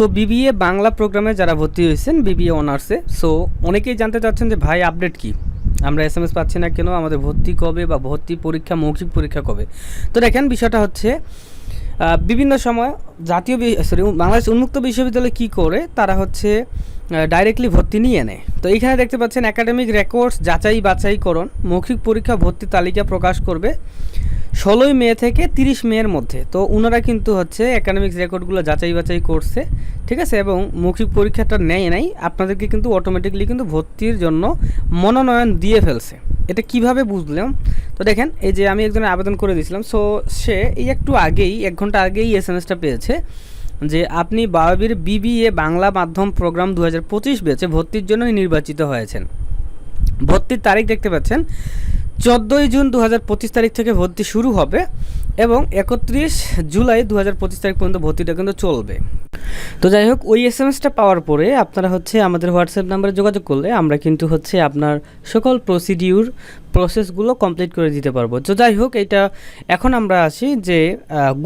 তো বিবিএ বাংলা প্রোগ্রামে যারা ভর্তি হয়েছেন বিবিএ অনার্সে সো অনেকেই জানতে চাচ্ছেন যে ভাই আপডেট কি? আমরা এস এম এস পাচ্ছি না কেন? আমাদের ভর্তি কবে বা ভর্তি পরীক্ষা, মৌখিক পরীক্ষা কবে? তো দেখেন বিষয়টা হচ্ছে বিভিন্ন সময় জাতীয় সরি বাংলাদেশ উন্মুক্ত বিশ্ববিদ্যালয় কি করে? তারা হচ্ছে ডাইরেক্টলি ভর্তি নিয়ে নেয়। তো এইখানে দেখতে পাচ্ছেন একাডেমিক রেকর্ডস যাচাই বাছাইকরণ, মৌখিক পরীক্ষা ভর্তি তালিকা প্রকাশ করবে ষোলোই মে থেকে তিরিশ মের মধ্যে। তো ওনারা কিন্তু হচ্ছে একাডেমিক্স রেকর্ডগুলো যাচাই বাছাই করছে, ঠিক আছে? এবং মৌখিক পরীক্ষাটা নেয় নাই। আপনাদেরকে কিন্তু অটোমেটিকলি কিন্তু ভর্তির জন্য মনোনয়ন দিয়ে ফেলছে। এটা কীভাবে বুঝলাম? তো দেখেন, এই যে আমি একজনের আবেদন করে দিয়েছিলাম সো সে এই একটু আগেই, এক ঘণ্টা আগেই এস এম এসটা পেয়েছে যে, আপনি বাবাবির বিবিএ বাংলা মাধ্যম প্রোগ্রাম দু হাজার পঁচিশ বেচে ভর্তির জন্য নির্বাচিত হয়েছেন। ভর্তির তারিখ দেখতে পাচ্ছেন চোদ্দোই জুন দু পঁচিশ তারিখ থেকে ভর্তি শুরু হবে এবং একত্রিশ জুলাই দু পঁচিশ তারিখ পর্যন্ত ভর্তিটা কিন্তু চলবে। তো যাই হোক, ওই এস এম এসটা পাওয়ার পরে আপনারা হচ্ছে আমাদের হোয়াটসঅ্যাপ নাম্বারে যোগাযোগ করলে আমরা কিন্তু হচ্ছে আপনার সকল প্রসিডিউর প্রসেসগুলো কমপ্লিট করে দিতে পারব। তো যাই হোক, এটা এখন আমরা আসি যে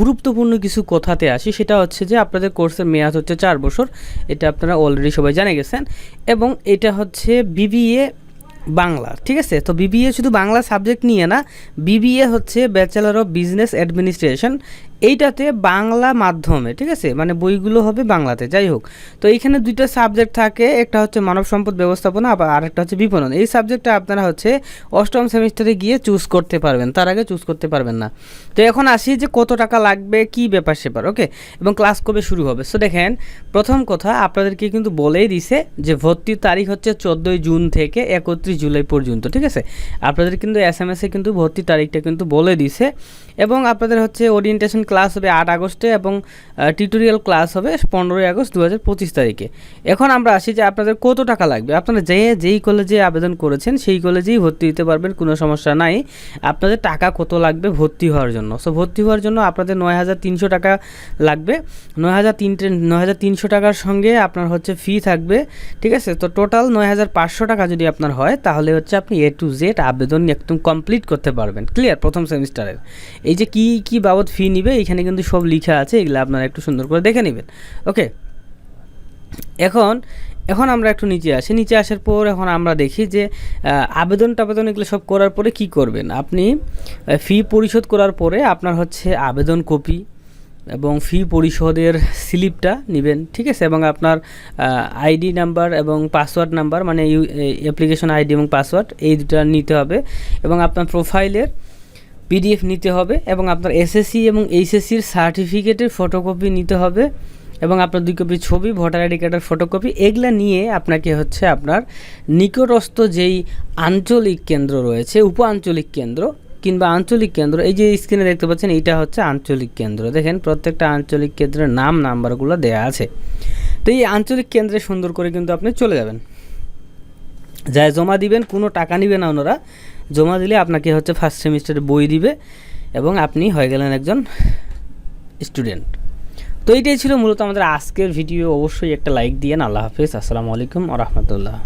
গুরুত্বপূর্ণ কিছু কথাতে আসি। সেটা হচ্ছে যে, আপনাদের কোর্সের মেয়াদ হচ্ছে চার বছর। এটা আপনারা অলরেডি সবাই জেনে গেছেন। এবং এটা হচ্ছে বিবিএ বাংলা, ঠিক আছে? তো বিবিএ শুধু বাংলা সাবজেক্ট নিয়ে না বিবিএ হচ্ছে ব্যাচেলার অফ বিজনেস অ্যাডমিনিস্ট্রেশন এইটাতে বাংলা মাধ্যমে, ঠিক আছে? মানে বইগুলো হবে বাংলাতে, যাই হোক। তো এইখানে দুইটা সাবজেক্ট থাকে, একটা হচ্ছে মানব সম্পদ ব্যবস্থাপনা, আবার আরেকটা হচ্ছে বিপণন। এই সাবজেক্টটা আপনারা হচ্ছে অষ্টম সেমিস্টারে গিয়ে চুজ করতে পারবেন, তার আগে চুজ করতে পারবেন না। তো এখন আসি যে কত টাকা লাগবে, কি ব্যাপার সেপার, ওকে? এবং ক্লাস কবে শুরু হবে? সো দেখেন, প্রথম কথা আপনাদেরকে কিন্তু বলেই দিছে যে ভর্তির তারিখ হচ্ছে চোদ্দোই জুন থেকে একত্রিশ জুলাই পর্যন্ত, ঠিক আছে? আপনাদের কিন্তু এস এম এসে কিন্তু ভর্তির তারিখটা কিন্তু বলে দিছে। এবং আপনাদের হচ্ছে ওরিয়েন্টেশন ক্লাস হবে আট আগস্টে এবং টিউটোরিয়াল ক্লাস হবে পনেরোই আগস্ট দু হাজার পঁচিশ তারিখে। এখন আমরা আসি যে আপনাদের কত টাকা লাগবে। আপনারা যে, যেই কলেজে আবেদন করেছেন, সেই কলেজেই ভর্তি দিতে পারবেন, কোনো সমস্যা নাই। আপনাদের টাকা কত লাগবে ভর্তি হওয়ার জন্য। সো ভর্তি হওয়ার জন্য আপনাদের নয় হাজার তিনশো টাকা লাগবে। নয় হাজার তিনটে নয় হাজার তিনশো টাকার সঙ্গে আপনার হচ্ছে ফি থাকবে। ঠিক আছে? তো টোটাল নয় হাজার পাঁচশো টাকা যদি আপনার হয়, তাহলে হচ্ছে আপনি এ টু জেড আবেদন একদম কমপ্লিট করতে পারবেন। ক্লিয়ার প্রথম সেমিস্টারের। এই যে কি কি বাবদ ফি নিবে এখানে কিন্তু সব লিখা আছে, এগুলো আপনারা একটু সুন্দর করে দেখে নেবেন। ওকে? এখন এখন আমরা একটু নিচে আসি। নিচে আসার পর এখন আমরা দেখি যে আবেদন টাবেদন এগুলো সব করার পরে কি করবেন? আপনি ফি পরিশোধ করার পরে আপনার হচ্ছে আবেদন কপি এবং ফি পরিশোধের স্লিপটা নেবেন, ঠিক আছে? এবং আপনার আইডি নাম্বার এবং পাসওয়ার্ড নাম্বার মানে ইউ অ্যাপ্লিকেশন আইডি এবং পাসওয়ার্ড এই দুটা নিতে হবে। এবং আপনার প্রোফাইলের পিডিএফ নিতে হবে এবং আপনার এসএসসি এবং এইচএসসির সার্টিফিকেটের ফটোকপি নিতে হবে এবং আপনার দুই কপি ছবি ভোটার আইডি কার্ডের ফটোকপি এগুলা নিয়ে আপনাকে হচ্ছে আপনার নিকটস্থ যেই আঞ্চলিক কেন্দ্র রয়েছে উপ আঞ্চলিক কেন্দ্র কিংবা আঞ্চলিক কেন্দ্র, এই যে স্ক্রিনে দেখতে পাচ্ছেন এইটা হচ্ছে আঞ্চলিক কেন্দ্র। দেখেন প্রত্যেকটা আঞ্চলিক কেন্দ্রের নাম নাম্বারগুলো দেয়া আছে। তো এই আঞ্চলিক কেন্দ্রে সুন্দর করে কিন্তু আপনি চলে যাবেন। যায় জমা দিবেন, কোনো টাকা নিবে না ওনারা। জমা দিলে আপনাকে হচ্ছে ফার্স্ট সেমিস্টারে বই দিবে এবং আপনি হয়ে গেলেন একজন স্টুডেন্ট তো এইটাই ছিল মূলত আমাদের আজকের ভিডিও অবশ্যই একটা লাইক দিয়েন। আল্লাহ হাফিজ। আসসালামু আলাইকুম আ রহমতুল্লাহ।